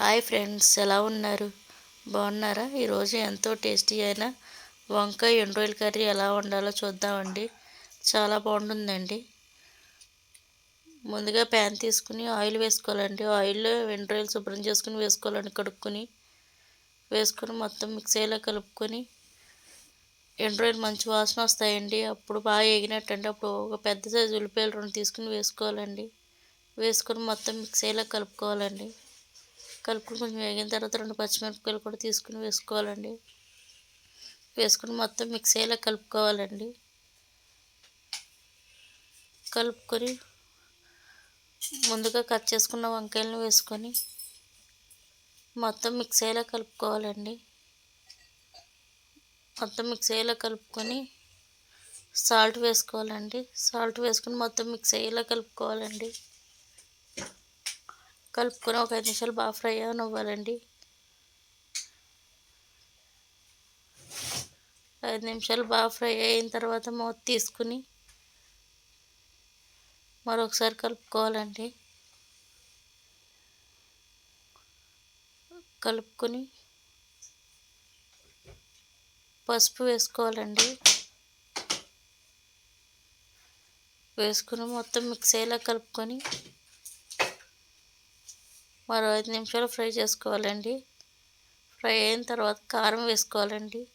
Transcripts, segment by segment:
Hi friends ఎలా ఉన్నారు? బాగున్నారా? ఈరోజు ఎంతో టేస్టీ అయిన వంకాయ ఎండ్రోయిల్ కర్రీ ఎలా వండాలో చూద్దామండి. చాలా బాగుంటుందండి. ముందుగా ప్యాన్ తీసుకుని ఆయిల్ వేసుకోవాలండి. ఆయిల్లో ఎండ్రోయిల్ శుభ్రం చేసుకుని వేసుకోవాలండి. కడుక్కొని వేసుకొని మొత్తం మిక్సీలో కలుపుకొని ఎండ్రాయిల్ మంచి వాసన వస్తాయండి. అప్పుడు బాగా ఎగినట్టు అండి అప్పుడు ఒక పెద్ద సైజు ఉల్లిపాయలు రెండు తీసుకుని వేసుకోవాలండి. వేసుకొని మొత్తం మిక్సీలో కలుపుకోవాలండి. కలుపుకొని కొంచెం వేగిన తర్వాత రెండు పచ్చిమిరపకాయలు కూడా తీసుకుని వేసుకోవాలండి. వేసుకుని మొత్తం మిక్స్ అయ్యేలా కలుపుకోవాలండి. కలుపుకొని ముందుగా కట్ చేసుకున్న వంకాయలను వేసుకొని మొత్తం మిక్స్ అయ్యేలా కలుపుకోవాలండి. మొత్తం మిక్స్ అయ్యేలా కలుపుకొని సాల్ట్ వేసుకోవాలండి. సాల్ట్ వేసుకొని మొత్తం మిక్స్ అయ్యేలా కలుపుకోవాలండి. కలుపుకొని ఒక ఐదు నిమిషాలు బాగా ఫ్రై అవ్వాలండి ఐదు నిమిషాలు బాగా ఫ్రై అయిన తర్వాత మూత తీసుకుని మరొకసారి కలుపుకోవాలండి. కలుపుకొని పసుపు వేసుకోవాలండి. వేసుకుని మొత్తం మిక్స్ అయ్యేలా కలుపుకొని మరో ఐదు నిమిషాలు ఫ్రై చేసుకోవాలండి. ఫ్రై అయిన తర్వాత కారం వేసుకోవాలండి.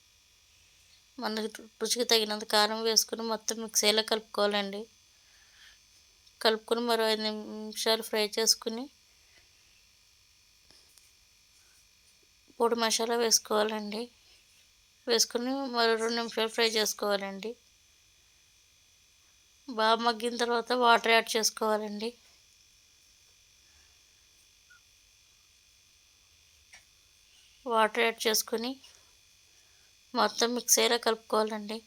మనకి రుచికి తగినంత కారం వేసుకుని మొత్తం మిక్సీలో కలుపుకోవాలండి. కలుపుకొని మరో ఐదు నిమిషాలు ఫ్రై చేసుకుని పొడి మసాలా వేసుకోవాలండి. వేసుకుని మరో రెండు నిమిషాలు ఫ్రై చేసుకోవాలండి. బాగా మగ్గిన తర్వాత వాటర్ యాడ్ చేసుకోవాలండి. వాటర్ యాడ్ చేసుకొని మొత్తం మిక్స్ అయ్యేలా కలుపుకోవాలండి.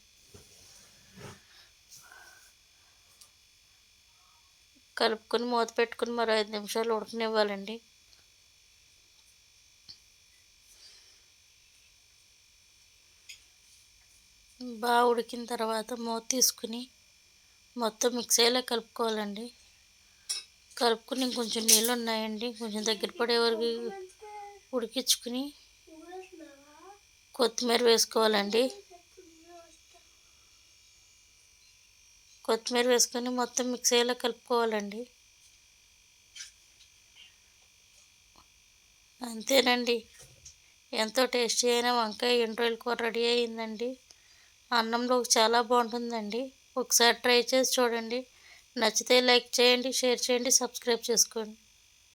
కలుపుకొని మూత పెట్టుకుని మరో ఐదు నిమిషాలు ఉడకనివ్వాలండి. బాగా ఉడికిన తర్వాత మూత తీసుకుని మొత్తం మిక్స్ అయ్యేలా కలుపుకోవాలండి. కలుపుకుని కొంచెం నీళ్ళు ఉన్నాయండి. కొంచెం దగ్గర పడే వరకు ఉడికించుకుని కొత్తిమీర వేసుకోవాలండి. కొత్తిమీర వేసుకొని మొత్తం మిక్స్ అయ్యేలా కలుపుకోవాలండి. అంతేనండి. ఎంతో టేస్టీ అయిన వంకాయ ఎండ్రాయిల్ కూర రెడీ అయిందండి అన్నంలో చాలా బాగుంటుందండి. ఒకసారి ట్రై చేసి చూడండి. నచ్చితే లైక్ చేయండి షేర్ చేయండి సబ్స్క్రైబ్ చేసుకోండి.